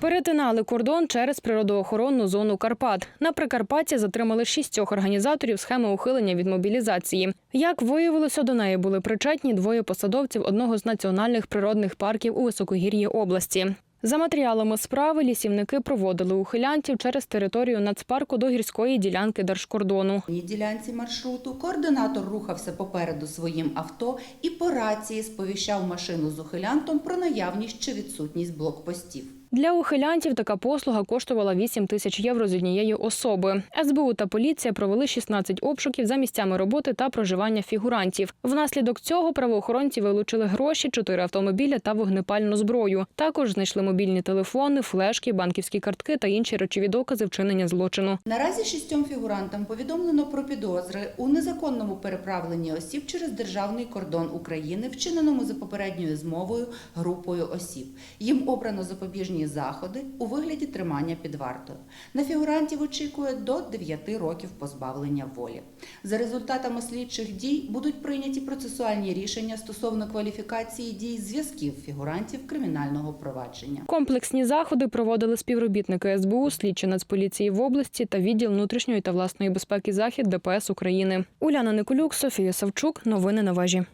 Перетинали кордон через природоохоронну зону Карпат. На Прикарпатті затримали шістьох організаторів схеми ухилення від мобілізації. Як виявилося, до неї були причетні двоє посадовців одного з національних природних парків у високогір'ї області. За матеріалами справи лісівники проводили ухилянтів через територію нацпарку до гірської ділянки держкордону. На ділянці маршруту координатор рухався попереду своїм авто і по рації сповіщав машину з ухилянтом про наявність чи відсутність блокпостів. Для ухилянтів така послуга коштувала 8 тисяч євро з однієї особи. СБУ та поліція провели 16 обшуків за місцями роботи та проживання фігурантів. Внаслідок цього правоохоронці вилучили гроші, чотири автомобіля та вогнепальну зброю. Також знайшли мобільні телефони, флешки, банківські картки та інші речові докази вчинення злочину. Наразі шістьом фігурантам повідомлено про підозри у незаконному переправленні осіб через державний кордон України, вчиненому за попередньою змовою групою осіб. Їм обрано запобіжні заходи у вигляді тримання під вартою. На фігурантів очікує до 9 років позбавлення волі. За результатами слідчих дій будуть прийняті процесуальні рішення стосовно кваліфікації дій зв'язків фігурантів кримінального провадження. Комплексні заходи проводили співробітники СБУ, слідчі Нацполіції в області та відділ внутрішньої та власної безпеки захід ДПС України. Уляна Николюк, Софія Савчук. Новини на вежі.